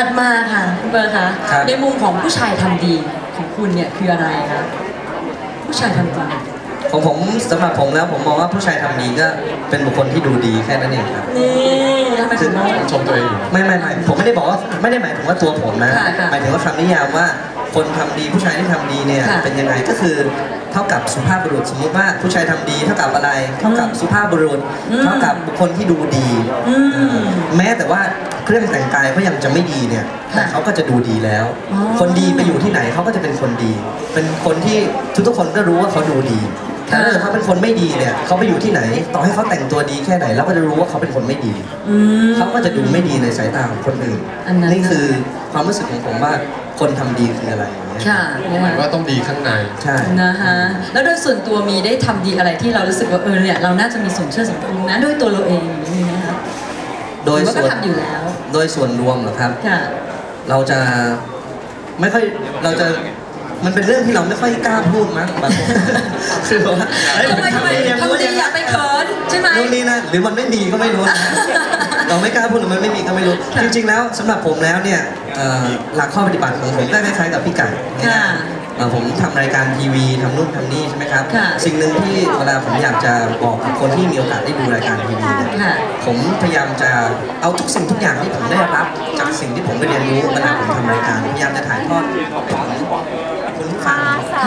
ถัดมาค่ะคุณเบิร์ดคะครับ ในมุมของผู้ชายทำดีของคุณเนี่ยคืออะไรคะผู้ชายทำดีของผมสำหรับผมแล้วผมมองว่าผู้ชายทำดีก็เป็นบุคคลที่ดูดีแค่นั้นเองครับ นี่ทำไมถึงมอง ชมตัวเองอยู่ ไม่ไม่ไม่ผมไม่ได้บอกว่าไม่ได้หมายถึงว่าตัวผมนะค่ะค่ะ หมายถึงว่าคำนิยามว่า คนทำดีผู้ชายที่ทำดีเนี่ยค่ะเป็นยังไงก็คือเท่ากับสุภาพบุรุษสมมติว่าผู้ชายทำดีเท่ากับอะไร เท่ากับสุภาพบุรุษ อืมเท่ากับบุคคลที่ดูดีอืมแม้แต่ว่าเครื่องแต่งกายเขายังจะไม่ดีเนี่ยค่ะแต่เขาก็จะดูดีแล้ว อ๋อ คนดีไปอยู่ที่ไหนเขาก็จะเป็นคนดี เป็นคนที่ทุกๆคนก็รู้ว่าเขาดูดีแต่ค่ะถ้าเกิดเขาเป็นคนไม่ดีเนี่ยเขาไปอยู่ที่ไหน ต่อให้เขาแต่งตัวดีแค่ไหนเราก็จะรู้ว่าเขาเป็นคนไม่ดี อืม เขาก็จะดูไม่ดีในสายตาของคนอื่นอันนั้นนี่คือความรู้สึกของผมว่า คนทำดีคืออะไรอย่างเงี้ยค่ะนะหมายคะว่าต้องดีข้างใน ใช่ นะคะแล้วโดยส่วนตัวมีได้ทำดีอะไรที่เรารู้สึกว่าเออเนี่ยเราน่าจะมีส่วนช่วยสังคมนะด้วยตัวเราเองอย่างนี้นะคะโดยหรือว่าส่ก็วนทำอยู่แล้ว โดยส่วนรวมเหรอครับ ค่ะ เราจะไม่ค่อยเราจะมันเป็นเรื่องที่เราไม่ค่อยกล้าพูดมั้งบางคนคือแบบว่าเฮ้ยทำไมทำไมอย่างนู้นทำดีอย่าไปเขินใช่ไหม นู่นนี่นะหรือมันไม่มีก็ไม่รู้นะ เราไม่กล้าพูดหรือมันไม่มีก็ไม่รู้ค่ะจริงๆแล้วสำหรับผมแล้วเนี่ยเอ่อหลักข้อปฏิบัติของผมก็คล้ายๆกับพี่ไก่ค่ะเอ่อผมทำรายการทีวีทำนู่นทำนี่ใช่ไหมครับ ค่ะ สิ่งหนึ่งที่เวลาผมอยากจะบอกกับคนที่มีโอกาสได้ดูรายการทีวีเนี่ย ค่ะ ผมพยายามจะเอาทุกสิ่งทุกอย่างที่ผมได้รับ จากสิ่งที่ผมได้เรียนรู้เวลาผมทำรายการพยายามจะถ่ายทอดคุณผู้ฟัง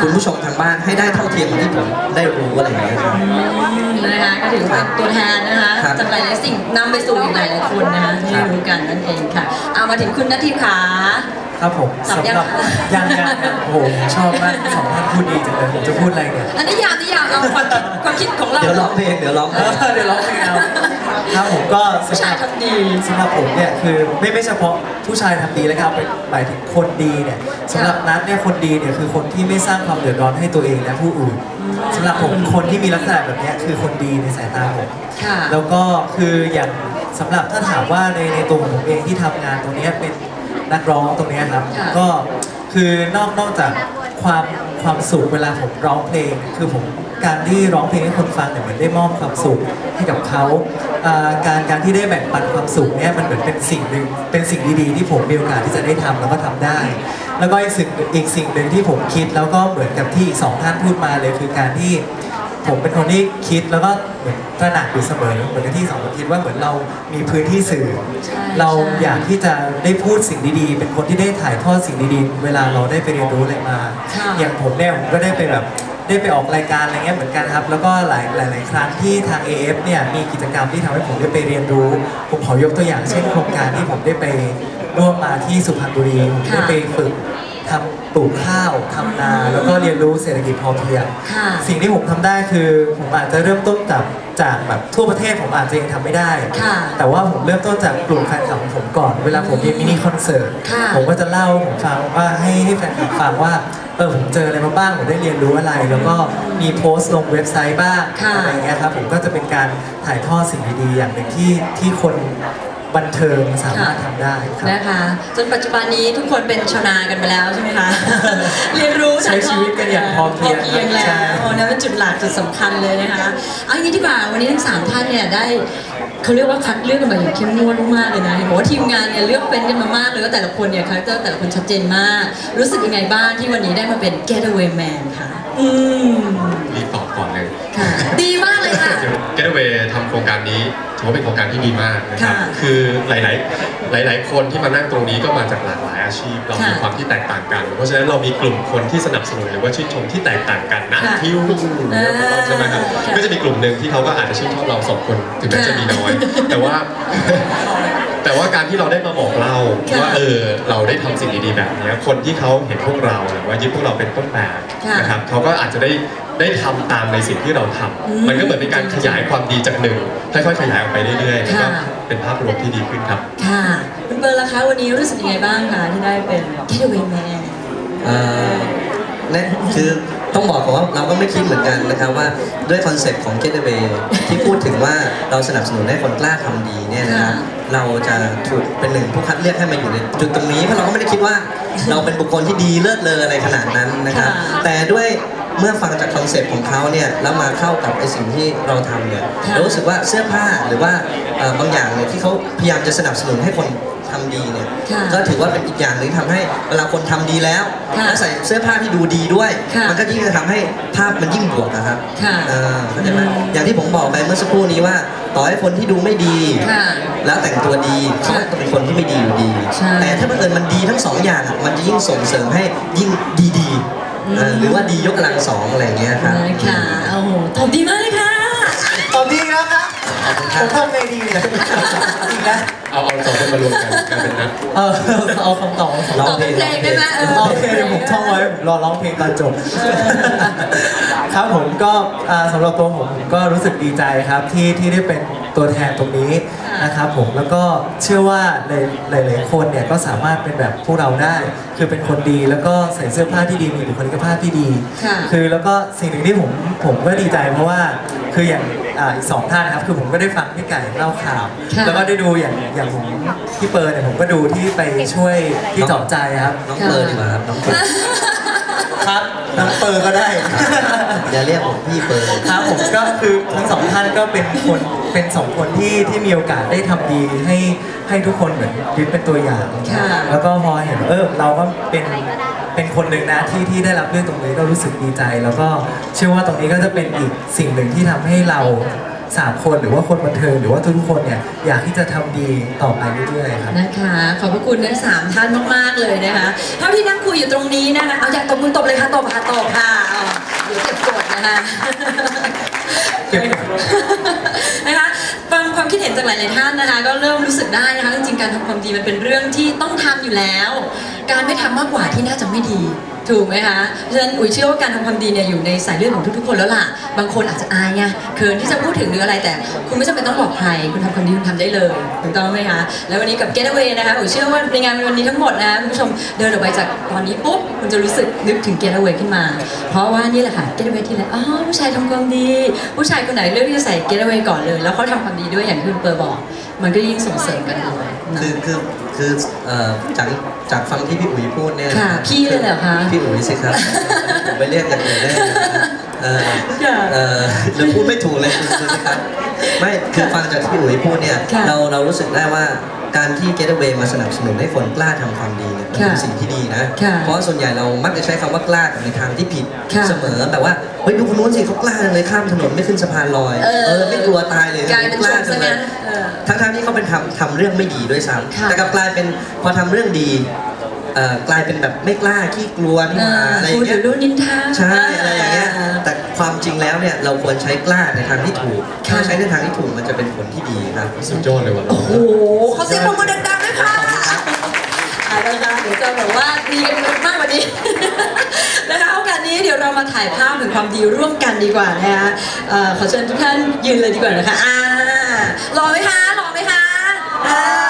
คุณผู้ชมทางบ้านให้ได้เท่าเทียมกับที่ผมได้รู้อะไรอย่างเงี้ยครับอืมนะคะก็ถือว่าเป็นตัวแทนนะคะครับจากหลายๆสิ่งนำไปสู่อีกหลายๆคนนะคะที่ครับรู้กันนั่นเองค่ะ เอามาถึงคุณนัททิพย์ขา ครับผมจับสำยังหรับยังยังครับโอ้โหผมชอบมากสองท่านพูดดีจังเลยผมจะพูดอะไรเนี่ยอันนี้ยาวนี่ยาวเอาความคิดความคิดของเรา เดี๋ยวร้องเพลงเดี๋ยวร้องเพเอลง อเดี๋ยวร้องเพลงเอา ครับผมก็ผู้สำหชายรับทำดีสำหรับผมเนี่ยคือไม่ไม่เฉพาะผู้ชายทำดีแล้วครับหมายถึงคนดีเนี่ยสำหรับนัทเนี่ยคนดีเนี่ยคือคนที่ไม่สร้างความเดือดร้อนให้ตัวเองและผู้อื่นสำหรับผมคนที่มีลักษณะแบบเนี้ยคือคนดีในสายตาผมค่ะแล้วก็คืออย่างสำหรับถ้าถามว่าในในตัวของผมเองที่ทำงานตรงเนี้ยเป็นนักร้องตรงเนี้ยครับค่ะก็คือนอกนอกจากความ ความสุขเวลาผมร้องเพลง คือผมการที่ร้องเพลงให้คนฟังเนี่ยเหมือนได้มอบความสุขให้กับเขาอ่าการการที่ได้แบ่งปันความสุขเนี่ยมันเหมือนเป็นสิ่งหนึ่งเป็นสิ่งดีๆ ที่ผมมีโอกาสที่จะได้ทำแล้วก็ทำได้ แล้วก็อีกสิ่งอีกสิ่งหนึ่งที่ผมคิดแล้วก็เหมือนกับที่อีกสองท่านพูดมาเลยคือการที่ ผมเป็นคนที่คิดแล้วก็เหมือนตระหนักอยู่เสมอเหมือนกับที่สองคนคิดว่าเหมือนเรามีพื้นที่สื่อใช่เราใช่อยากที่จะได้พูดสิ่งดีๆ เป็นคนที่ได้ถ่ายทอดสิ่งดีๆ เวลาเราได้ไปเรียนรู้อะไรมาค่ะอย่างผมเนี่ยผมก็ได้ไปแบบได้ไปออกรายการอะไรเงี้ยเหมือนกันครับ แล้วก็หลายหลายหลายครั้งที่ทาง AF เนี่ยมีกิจกรรมที่ทำให้ผมได้ไปเรียนรู้ ผมขอยกตัวอย่างเช่นโครงการที่ผมได้ไปร่วมมาที่สุพรรณบุรีผมได้ไปฝึกทำ ปลูกข้าวทำนาแล้วก็เรียนรู้เศรษฐกิจพอเพียง ค่ะ สิ่งที่ผมทำได้คือผมอาจจะเริ่มต้นจากจากแบบทั่วประเทศผมอาจจะยังทำไม่ได้ ค่ะแต่ว่าผมเริ่มต้นจากกลุ่มแฟนคลับของผมก่อน เวลาผมมีมินิคอนเสิร์ตค่ะ ผมก็จะเล่าให้ผมฟังว่าให้ให้แฟนคลับฟังว่าเออผมเจออะไรมาบ้างผมได้เรียนรู้อะไร แล้วก็มีโพสต์ลงเว็บไซต์บ้างค่ะ อะไรเงี้ยครับผมก็จะเป็นการถ่ายทอดสิ่งดีๆอย่างหนึ่งที่ที่คน บันเทิงสามารถทำได้ครับ นะคะจนปัจจุบันนี้ทุกคนเป็นชาวนากันไปแล้วใช่ไหมคะ เรียนรู้ใช้ชีวิตกันอย่างพอเพียงพอเพียงแล้ใช่วโอ้นั่นเป็นจุดหลักจุดสำคัญเลยนะคะเอาอย่างนี้ดีกว่าวันนี้ทั้งสามท่านเนี่ยได้เขาเรียกว่าคัดเลือกกันมาอย่างเข้มงวดมากๆเลยนะเห็นบอกว่าทีมงานเนี่ยเลือกเป็นกันมามากเลยว่าแต่ละคนเนี่ยคาแรคเตอร์แต่ละคนชัดเจนมาก รู้สึกยังไงบ้างที่วันนี้ได้มาเป็น Getaway Man คะอืม การนี้ถือว่าเป็นโครงการที่ดีมากนะครับค่ะคือหลายๆหลาย ๆ คนที่มานั่งตรงนี้ก็มาจากหลากหลายอาชีพ เรามีค่ะความที่แตกต่างกัน เพราะฉะนั้นเรามีกลุ่มคนที่สนับสนุนหรือว่าชื่นชมที่แตกต่างกันนะค่ะที่รู้ใช่ไหมครับค่ะก็จะมีกลุ่มหนึ่งที่เขาก็อาจจะชื่นชอบเราสองคนถึงแม้ค่ะจะมีน้อย แต่ว่า แต่ว่าการที่เราได้มาบอกเล่าค่ะว่าเออเราได้ทำสิ่งดีๆแบบเนี้ยคนที่เขาเห็นพวกเราหรือว่ายึดพวกเราเป็นต้นแบบค่ะนะครับเขาก็อาจจะได้ ได้ทำตามในสิ่งที่เราทำอืมมันก็เหมือนเป็นการขยายความดีจากหนึ่งค่อยๆขยายออกไปเรื่อยๆแล้วก็ค่ะเป็นภาพรวมที่ดีขึ้นครับ ค่ะคุณเบิร์ดล่ะคะวันนี้รู้สึกยังไงบ้างคะที่ได้เป็น Getaway Man เอ่อเนี่ยคือต้องบอกก่อนว่าเราก็ไม่คิดเหมือนกันนะครับว่าด้วยคอนเซ็ปต์ของ Getaway ที่พูดถึงว่าเราสนับสนุนให้คนกล้าทำดีเนี่ยนะครับค่ะเราจะถูกเป็นหนึ่งผู้คัดเลือกให้มาอยู่ในจุดตรงนี้เพราะเราก็ไม่ได้คิดว่า เราเป็นบุคคลที่ดีเลิศเลออะไรขนาดนั้นนะครับค่ะแต่ด้วย เมื่อฟังจากคอนเซ็ปต์ของเขาเนี่ยแล้วมาเข้ากับไอสิ่งที่เราทำเนี่ยค่ะเรารู้สึกว่าเสื้อผ้าหรือว่าเอ่อบางอย่างเนี่ยที่เขาพยายามจะสนับสนุนให้คนทำดีเนี่ยค่ะก็ถือว่าเป็นอีกอย่างหนึ่งที่ทำให้เวลาคนทำดีแล้วค่ะแล้วใส่เสื้อผ้าที่ดูดีด้วยค่ะมันก็ยิ่งจะทำให้ภาพมันยิ่งบวกนะครับค่ะเออเข้าใจไหมอืมอย่างที่ผมบอกไปเมื่อสักครู่นี้ว่า ต่อให้คนที่ดูไม่ดีค่ะแล้วแต่งตัวดีเขาก็เป็นคนที่ไม่ดีอยู่ดีใช่แต่ถ้าบังเอิญมันดีทั้งสองอย่างอะมันจะยิ่งส่งเสริมให้ยิ่งดีดีๆเออ หรือว่าดียกกำลังสองอะไรอย่างเงี้ยครับนะคะโอ้โหตอบดีมากเลยค่ะตอบดีครับนะผมทำไงดีเนี่ยอีกนะเอาเอาสองคนมารวมกันกลายเป็นนัดเออเอาคำตอบมาสองร้ตอองบเพลเป็นงเพลงได้ไหมเออโอเคเดี๋ยวผมท่องไว้ผมรอร้องเพลงตอนจบ ครับผมก็อ่าสำหรับตัวผมผมก็รู้สึกดีใจครับที่ที่ได้เป็นตัวแทนตรงนี้นะครับผมแล้วก็เชื่อว่าหลายหลายๆคนเนี่ยก็สามารถเป็นแบบพวกเราได้ คือเป็นคนดีแล้วก็ใส่เสื้อผ้าที่ดีมีบุคลิกภาพที่ดี ค่ะคือแล้วก็สิ่งหนึ่งที่ผมผมก็ดีใจเพราะว่าคืออย่างอ่าอีกสองท่านนะครับคือผมก็ได้ฟังพี่ไก่เล่าข่าว ค่ะ แล้วก็ได้ดูอย่างอย่างผมพี่เปิร์เนี่ยผมก็ดูที่ไปช่วยที่จอบใจครับ น้องเปิร์ดีกว่าครับน้องเปิร์ครับ น้องเปิร์ก็ได้ อย่าเรียกผมพี่เปิร์ครับผมก็คือทั้งสองท่านก็เป็นคนเป็นสองคนที่ที่มีโอกาสได้ทำดีให้ให้ทุกคนเหมือนยึดเป็นตัวอย่าง ค่ะ แล้วก็พอเห็นเออเราก็เป็นเป็นคนหนึ่งนะที่ที่ได้รับเลือกตรงนี้ก็รู้สึกดีใจ แล้วก็เชื่อว่าตรงนี้ก็จะเป็นอีกสิ่งหนึ่งที่ทำให้เรา สามคนหรือว่าคนบันเทิงหรือว่าทุกๆคนเนี่ยอยากที่จะทำดีต่อไปเรื่อยๆครับ นะคะ ขอบพระคุณทั้งสามท่านมาก ๆ เลยนะคะเท่าที่นั่งคุยอยู่ตรงนี้นะคะเอาอยากตบมือตบเลยค่ะตบค่ะตบค่ะอ๋อเดี๋ยวเก็บกดนะคะเก็บกด นะคะฟังความคิดเห็นจากหลาย ๆ ท่านนะคะ ก็เริ่มรู้สึกได้นะคะจริงๆการทำความดีมันเป็นเรื่องที่ต้องทำอยู่แล้ว การไม่ทำมากกว่าที่น่าจะไม่ดี ถูกไหมคะ เพราะฉะนั้นอุ๋ยเชื่อว่าการทำความดีเนี่ยอยู่ในสายเลือดของทุกๆคนแล้วล่ะ บางคนอาจจะอายไงเขินที่จะพูดถึงหรืออะไรแต่ คุณไม่จำเป็นต้องบอกใคร คุณทำความดีคุณทำได้เลยถูกต้องไหมคะ แล้ววันนี้กับ Getaway นะคะอุ๋ยเชื่อว่าในงานวันนี้ทั้งหมดนะคะคุณผู้ชมเดินออกไปจากตอนนี้ปุ๊บคุณจะรู้สึกนึกถึง Getaway ขึ้นมา เพราะว่านี่แหละค่ะ Getaway ที่ไรอ๋อผู้ชายทำความดี ผู้ชายคนไหนเลือกที่จะใส่ Getaway ก่อนเลย แล้วเขาทำความดีด้วยอย่างที่คุณเปิร์บอกมันก็ยิ่งส่งเสริมกันเลยนะคือคือคือเอ่อจากจากฟังที่พี่อุ๋ยพูดเนี่ยค่ะพี่เลยเหรอคะพี่อุ๋ยสิครับผมไปเรียกอย่างอื่นได้เลยนะครับเออค่ะเออเดี๋ยวพูดไม่ถูกเลยคุณดูสิครับไม่คือฟังจากที่พี่อุ๋ยพูดเนี่ยค่ะเราเรารู้สึกได้ว่าการที่ Getaway มาสนับสนุนให้คนกล้าทำความดีเนี่ยมันเป็นค่ะสิ่งที่ดีนะค่ะเพราะส่วนใหญ่เรามักจะใช้คำว่ากล้ากับในทางที่ผิดค่ะเสมอแบบว่าเฮ้ยดูคนนู้นสิเขากล้าจังเลยข้ามถนนไม่ขึ้นสะพานลอยเออไม่กลัวตายเลยกลายเป็นกล้าชมจัซะงเลงั้ยนเออ ทั้งๆที่เขาเป็นทำทำเรื่องไม่ดีด้วยซ้ค่ะำแต่กลับกลายเป็นพอทำเรื่องดีเอ่อกลายเป็นแบบไม่กล้าขี้กลัวนี่มาอะไรอพูย่าดงเงี้ยถึงรุ่นนินทาใช่อะไรอย่างเงี้ยแต่ความจริงแล้วเนี่ยเราควรใช้กล้าในทางที่ถูกค่ะถ้าใช้ในทางที่ถูกมันจะเป็นผลที่ดีครับ สุดยอดเลยว่ะ โอ้โหเขาเสียงปรบมือดังๆด้วยค่ะเอาละค่ะเดี๋ยวจะแบบว่าดีกันมากกว่านี้ นะคะโอกาสนี้เดี๋ยวเรามาถ่ายภาพถึงความดีร่วมกันดีกว่านะคะเอ่อขอเชิญทุกท่านยืนเลยดีกว่านะคะอ่า อ่า